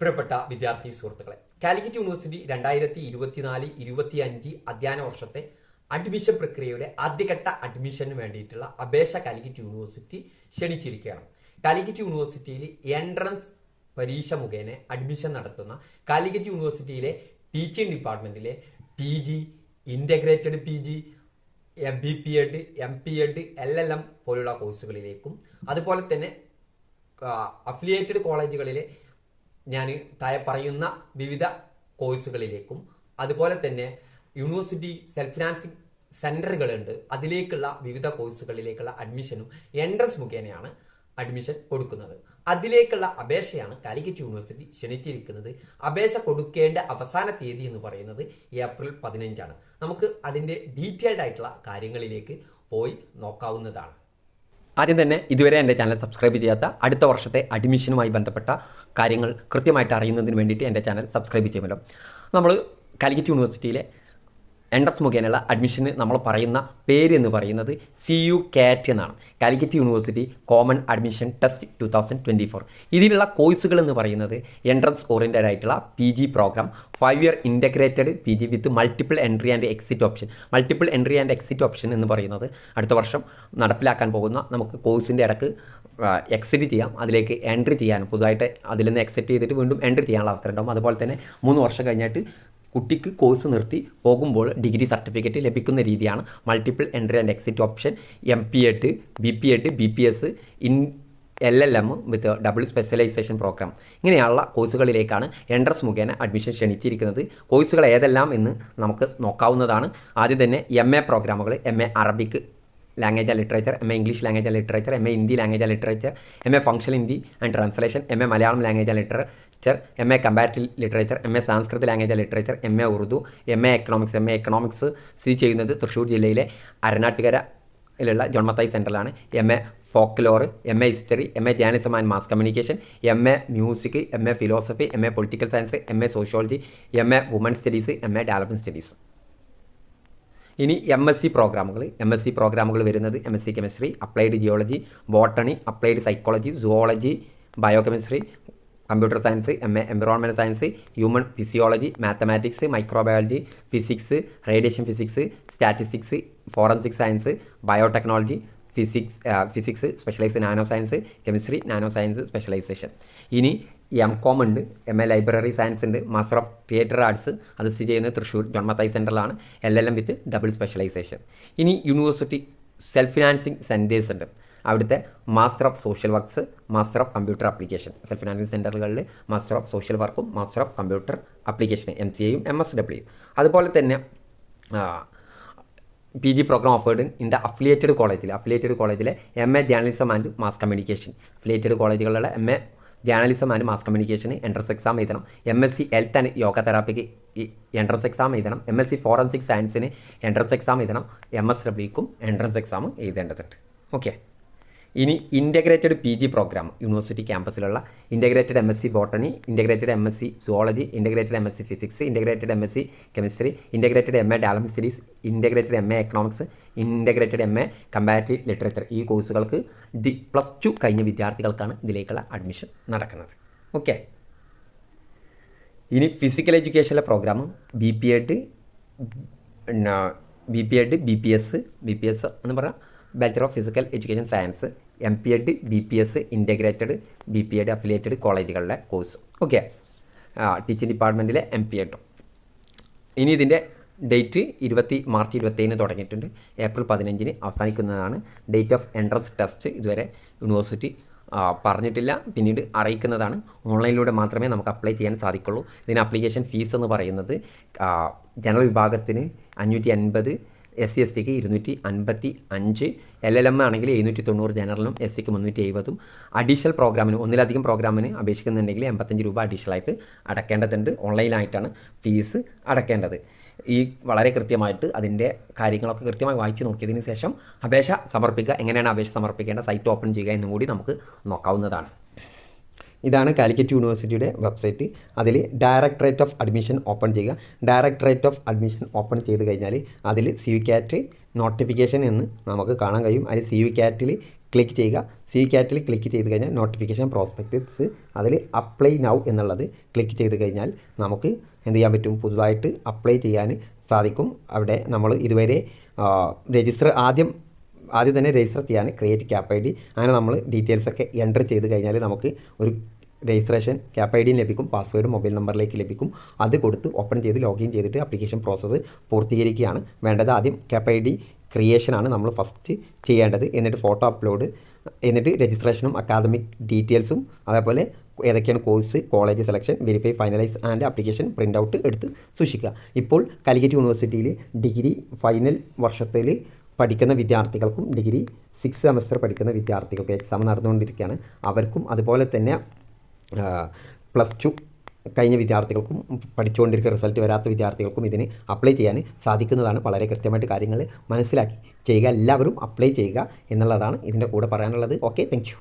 പ്രിയപ്പെട്ട വിദ്യാർത്ഥി സുഹൃത്തുക്കളെ കാലിക്കറ്റ് യൂണിവേഴ്സിറ്റി രണ്ടായിരത്തി ഇരുപത്തിനാല് ഇരുപത്തി അഞ്ച് അധ്യയന വർഷത്തെ അഡ്മിഷൻ പ്രക്രിയയുടെ ആദ്യഘട്ട അഡ്മിഷന് വേണ്ടിയിട്ടുള്ള അപേക്ഷ കാലിക്കറ്റ് യൂണിവേഴ്സിറ്റി ക്ഷണിച്ചിരിക്കുകയാണ്. കാലിക്കറ്റ് യൂണിവേഴ്സിറ്റിയിൽ എൻട്രൻസ് പരീക്ഷ മുഖേന അഡ്മിഷൻ നടത്തുന്ന കാലിക്കറ്റ് യൂണിവേഴ്സിറ്റിയിലെ teaching ഡിപ്പാർട്ട്മെന്റിലെ P G integrated P G B P Ed M P Ed L L M പോലുള്ള കോഴ്സുകളിലേക്കും അതുപോലെ തന്നെ അഫിലിയേറ്റഡ് കോളേജുകളിലെ ഞാൻ താഴെ പറയുന്ന വിവിധ കോഴ്സുകളിലേക്കും അതുപോലെ തന്നെ യൂണിവേഴ്സിറ്റി സെൽഫ് ഫിനാൻസിങ് സെന്ററുകളുണ്ട്. അതിലേക്കുള്ള വിവിധ കോഴ്സുകളിലേക്കുള്ള അഡ്മിഷനും എൻട്രൻസ് മുഖേനയാണ് അഡ്മിഷൻ കൊടുക്കുന്നത്. അതിലേക്കുള്ള അപേക്ഷയാണ് കാലിക്കറ്റ് യൂണിവേഴ്സിറ്റി ക്ഷണിച്ചിരിക്കുന്നത്. അപേക്ഷ കൊടുക്കേണ്ട അവസാന തീയതി എന്ന് പറയുന്നത് ഏപ്രിൽ പതിനഞ്ചാണ്. നമുക്ക് അതിന്റെ ഡീറ്റെയിൽഡ് ആയിട്ടുള്ള കാര്യങ്ങളിലേക്ക് പോയി നോക്കാവുന്നതാണ്. ആദ്യം തന്നെ ഇതുവരെ എന്റെ ചാനൽ സബ്സ്ക്രൈബ് ചെയ്യാത്ത അടുത്ത വർഷത്തെ അഡ്മിഷനുമായി ബന്ധപ്പെട്ട കാര്യങ്ങൾ കൃത്യമായിട്ട് അറിയുന്നതിന് വേണ്ടിയിട്ട് എന്റെ ചാനൽ സബ്സ്ക്രൈബ് ചെയ്യുമല്ലോ. നമ്മൾ കാലിക്കറ്റ് യൂണിവേഴ്സിറ്റിയിലെ എൻട്രൻസ് മുഖേനയുള്ള അഡ്മിഷന് നമ്മൾ പറയുന്ന പേര് എന്ന് പറയുന്നത് സി യു കാറ്റ് എന്നാണ്. Calicut university common admission test two thousand twenty four ഇതിലുള്ള കോഴ്സുകൾ എന്ന് പറയുന്നത് എൻട്രൻസ് ഓറിയന്റഡ് ആയിട്ടുള്ള P G programme five year integrated P G with multiple entry and exit option multiple entry and exit option എന്ന് പറയുന്നത് അടുത്ത വർഷം നടപ്പിലാക്കാൻ പോകുന്ന നമുക്ക് കോഴ്സിന്റെ ഇടയ്ക്ക് എക്സിറ്റ് ചെയ്യാം. അതിലേക്ക് എൻട്രി ചെയ്യാനും പുതുതായിട്ട് അതിൽ നിന്ന് എക്സെപ്റ്റ് ചെയ്തിട്ട് വീണ്ടും എൻട്രി ചെയ്യാനുള്ള അവസരം ഉണ്ടാകും അതുപോലെ തന്നെ മൂന്ന് വർഷം കഴിഞ്ഞിട്ട് കുട്ടിക്ക് കോഴ്സ് നിർത്തി പോകുമ്പോൾ ഡിഗ്രി സർട്ടിഫിക്കറ്റ് ലഭിക്കുന്ന രീതിയാണ് multiple entry and exit option M P Ed B P Ed B P S in L L M with double specialisation programme ഇങ്ങനെയുള്ള കോഴ്സുകളിലേക്കാണ് എൻട്രസ് മുഖേന അഡ്മിഷൻ ക്ഷണിച്ചിരിക്കുന്നത്. കോഴ്സുകൾ ഏതെല്ലാം എന്ന് നമുക്ക് നോക്കാവുന്നതാണ്. ആദ്യം തന്നെ എം എ പ്രോഗ്രാമുകൾ M A Arabic language and literature M A English language and literature M A Hindi language and literature M A function Hindi and translation M A Malayalam language and literature M A comparative literature M A Sanskrit language literature M A Urdu M A economics M A economics സ്ഥിതി ചെയ്യുന്നത് തൃശ്ശൂർ ജില്ലയിലെ അരനാട്ടുകരയിലുള്ള John Mathai സെന്ററിലാണ് M A folklore M A history M A journalism and mass communication M A music M A philosophy M A political science M A sociology M A women studies M A development studies ഇനി M S C പ്രോഗ്രാമുകൾ M S C പ്രോഗ്രാമുകൾ വരുന്നത് M S C chemistry applied geology botany applied psychology zoology biochemistry computer science M A environment science human physiology mathematics microbiology physics radiation physics statistics forensic science biotechnology physics physics specialise nano science chemistry nano science specialisation ഇനി M com ഉണ്ട്. M A library science ഉണ്ട്. Master of theatre arts അത് സ്ഥിതി ചെയ്യുന്നത് Thrissur John Mathai സെന്ററിലാണ് L L M with double specialisation ഇനി university self financing centres ഉണ്ട്. അവിടുത്തെ master of social works master of computer application self financing സെന്ററുകളിൽ master of social വർക്കും master of computer application M C എയും M S W അതുപോലെ തന്നെ P G programme offered in the affiliated കോളേജിൽ affiliated കോളേജിലെ M A journalism and mass communication affiliated കോളേജുകളിലെ M A journalism and mass communication entrance exam എഴുതണം. M S C health and yoga തെറാപ്പിക്ക് entrance exam എഴുതണം. M S C forensic സയൻസിന് entrance exam എഴുതണം. M S ഡബ്ല്യുക്കും entrance exam എഴുതേണ്ടതുണ്ട്. Okay ഇനി integrated P G programme university ക്യാമ്പസിലുള്ള integrated M S C botany integrated M S C zoology integrated M S C physics integrated M S C chemistry integrated M A ഡാലം studies integrated M A economics integrated M A comparative literature ഈ കോഴ്സുകൾക്ക് D plus two കഴിഞ്ഞ വിദ്യാർത്ഥികൾക്കാണ് ഇതിലേക്കുള്ള admission നടക്കുന്നത്. Okay ഇനി physical എഡ്യൂക്കേഷനിലെ program B P Ed B P Ed B P S B P S എന്ന് പറഞ്ഞാൽ bachelor of physical education science M P Ed B P S integrated B P Ed affiliated കോളേജുകളിലെ course okay teaching ഡിപ്പാർട്ട്മെന്റിലെ M P Ed ഇനി ഇതിന്റെ date ഇരുപത്തി March ഇരുപത്തേഴിന് തുടങ്ങിയിട്ടുണ്ട്. April പതിനഞ്ചിന് അവസാനിക്കുന്നതാണ്. ഡേറ്റ് ഓഫ് എൻട്രൻസ് ടെസ്റ്റ് ഇതുവരെ യൂണിവേഴ്സിറ്റി പറഞ്ഞിട്ടില്ല. പിന്നീട് അറിയിക്കുന്നതാണ്. ഓൺലൈനിലൂടെ മാത്രമേ നമുക്ക് അപ്ലൈ ചെയ്യാൻ സാധിക്കുള്ളൂ. ഇതിന് അപ്ലിക്കേഷൻ ഫീസ് എന്ന് പറയുന്നത് ജനറൽ വിഭാഗത്തിന് അഞ്ഞൂറ്റി അൻപത് എസ് സി എസ് ടിക്ക് ഇരുന്നൂറ്റി അൻപത്തി അഞ്ച് എൽ എൽ എം ആണെങ്കിൽ എഴുന്നൂറ്റി തൊണ്ണൂറ് ജനറലിനും എസ് സിക്ക് മുന്നൂറ്റി എഴുപതും അഡീഷണൽ പ്രോഗ്രാമിന് ഒന്നിലധികം പ്രോഗ്രാമിന് അപേക്ഷിക്കുന്നുണ്ടെങ്കിൽ എൺപത്തഞ്ച് രൂപ അഡീഷണലായിട്ട് അടക്കേണ്ടതുണ്ട്. ഓൺലൈനായിട്ടാണ് ഫീസ് അടക്കേണ്ടത്. ഈ വളരെ കൃത്യമായിട്ട് അതിന്റെ കാര്യങ്ങളൊക്കെ കൃത്യമായി വായിച്ചു നോക്കിയതിന് ശേഷം അപേക്ഷ സമർപ്പിക്കുക. എങ്ങനെയാണ് അപേക്ഷ സമർപ്പിക്കേണ്ട സൈറ്റ് ഓപ്പൺ ചെയ്യുക എന്നും കൂടി നമുക്ക് നോക്കാവുന്നതാണ്. ഇതാണ് കാലിക്കറ്റ് യൂണിവേഴ്സിറ്റിയുടെ വെബ്സൈറ്റ്. അതിൽ ഡയറക്ടറേറ്റ് ഓഫ് അഡ്മിഷൻ ഓപ്പൺ ചെയ്യുക. ഡയറക്ടറേറ്റ് ഓഫ് അഡ്മിഷൻ ഓപ്പൺ ചെയ്ത് കഴിഞ്ഞാൽ അതിൽ സി യു ക്യാറ്റ് നോട്ടിഫിക്കേഷൻ എന്ന് നമുക്ക് കാണാൻ കഴിയും. അതിൽ സി യു ക്യാറ്റിൽ ക്ലിക്ക് ചെയ്യുക. സി ക്യാറ്റിൽ ക്ലിക്ക് ചെയ്ത് കഴിഞ്ഞാൽ നോട്ടിഫിക്കേഷൻ പ്രോസ്പെക്റ്റസ് അതിൽ അപ്ലൈ നൗ എന്നുള്ളത് ക്ലിക്ക് ചെയ്ത് കഴിഞ്ഞാൽ നമുക്ക് എന്ത് ചെയ്യാൻ പറ്റും? പുതുതായിട്ട് അപ്ലൈ ചെയ്യാൻ സാധിക്കും. അവിടെ നമ്മൾ ഇതുവരെ രജിസ്റ്റർ ആദ്യം ആദ്യം തന്നെ രജിസ്റ്റർ ചെയ്യാൻ ക്രിയേറ്റ് ക്യാപ്പ് ഐ ഡി. അങ്ങനെ നമ്മൾ ഡീറ്റെയിൽസൊക്കെ എന്റർ ചെയ്ത് കഴിഞ്ഞാൽ നമുക്ക് ഒരു രജിസ്ട്രേഷൻ ക്യാപ് ഐ ഡിയും ലഭിക്കും പാസ്വേഡും മൊബൈൽ നമ്പറിലേക്ക് ലഭിക്കും. അത് കൊടുത്ത് ഓപ്പൺ ചെയ്ത് ലോഗിൻ ചെയ്തിട്ട് അപ്ലിക്കേഷൻ പ്രോസസ്സ് പൂർത്തീകരിക്കുകയാണ്. വേണ്ടത് ആദ്യം ക്യാപ് ഐ ഡി ക്രിയേഷനാണ് നമ്മൾ ഫസ്റ്റ് ചെയ്യേണ്ടത്. എന്നിട്ട് ഫോട്ടോ അപ്ലോഡ് എന്നിട്ട് രജിസ്ട്രേഷനും അക്കാദമിക് ഡീറ്റെയിൽസും അതേപോലെ ഏതൊക്കെയാണ് course college selection verify finalise and application print out എടുത്ത് സൂക്ഷിക്കുക. ഇപ്പോൾ കാലിക്കറ്റ് യൂണിവേഴ്സിറ്റിയിൽ ഡിഗ്രി ഫൈനൽ വർഷത്തിൽ പഠിക്കുന്ന വിദ്യാർത്ഥികൾക്കും ഡിഗ്രി സിക്സ് സെമസ്റ്റർ പഠിക്കുന്ന വിദ്യാർത്ഥികൾക്കും എക്സാം നടന്നുകൊണ്ടിരിക്കുകയാണ്. അവർക്കും അതുപോലെ തന്നെ പ്ലസ് ടു കഴിഞ്ഞ വിദ്യാർത്ഥികൾക്കും പഠിച്ചുകൊണ്ടിരിക്കുന്ന റിസൾട്ട് വരാത്ത വിദ്യാർത്ഥികൾക്കും ഇതിന് അപ്ലൈ ചെയ്യാൻ സാധിക്കുന്നതാണ്. വളരെ കൃത്യമായിട്ട് കാര്യങ്ങൾ മനസ്സിലാക്കി. ചെയ്യുക എല്ലാവരും അപ്ലൈ ചെയ്യുക എന്നുള്ളതാണ് ഇതിന്റെ കൂടെ പറയാനുള്ളത്. Okay thank